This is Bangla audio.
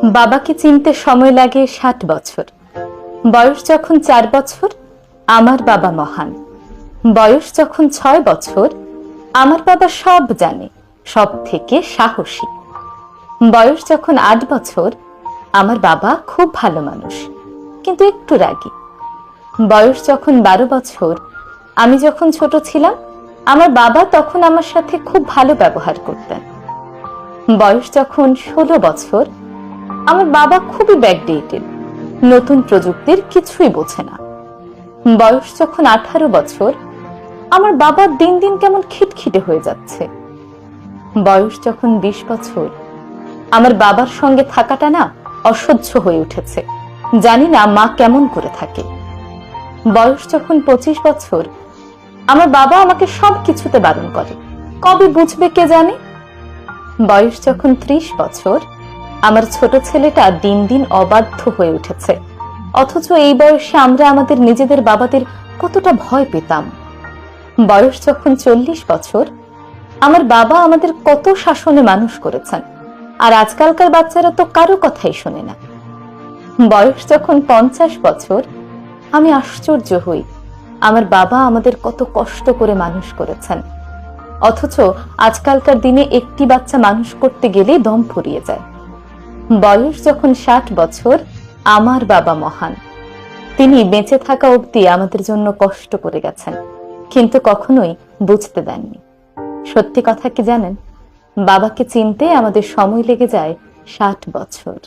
বাবাকে চিনতে সময় লাগে ষাট বছর। বয়স যখন চার বছর, আমার বাবা মহান। বয়স যখন ছয় বছর, আমার বাবা সব জানে সব থেকে সাহসী। বয়স যখন আট বছর, আমার বাবা খুব ভালো মানুষ, কিন্তু একটু রাগী। বয়স যখন বারো বছর, আমি যখন ছোট ছিলাম, আমার বাবা তখন আমার সাথে খুব ভালো ব্যবহার করতেন। বয়স যখন ষোলো বছর আমার বাবা খুবই ব্যাকডেটেড নতুন প্রযুক্তির কিছুই বোঝে না। বয়স যখন আঠারো বছর, আমার বাবা দিন দিন কেমন খিটখিটে হয়ে যাচ্ছে। বয়স যখন বিশ বছর, আমার বাবার সঙ্গে থাকাটা না অসহ্য হয়ে উঠেছে। জানি না মা কেমন করে থাকে। বয়স যখন পঁচিশ বছর, আমার বাবা আমাকে সব কিছুতে বারণ করে। কবে বুঝবে কে জানে? বয়স যখন ত্রিশ বছর আমার ছোট ছেলেটা দিন দিন অবাধ্য হয়ে উঠেছে। অথচ এই বয়সে আমরা আমাদের নিজেদের বাবাদের কতটা ভয় পেতাম। বয়স যখন চল্লিশ বছর, আমার বাবা আমাদের কত শাসনে মানুষ করেছেন, আর আজকালকার বাচ্চারা তো কারও কথাই শোনে না। বয়স যখন পঞ্চাশ বছর, আমি আশ্চর্য হই, আমার বাবা আমাদের কত কষ্ট করে মানুষ করেছেন। অথচ আজকালকার দিনে একটি বাচ্চা মানুষ করতে গেলে দম ফুরিয়ে যায়। বয়স যখন ষাট বছর, আমার বাবা মহান। তিনি বেঁচে থাকা অবধি আমাদের জন্য কষ্ট করে গেছেন, কিন্তু কখনোই বুঝতে দেননি। সত্যি কথা কি জানেন? বাবাকে চিনতে আমাদের সময় লেগে যায় ষাট বছর।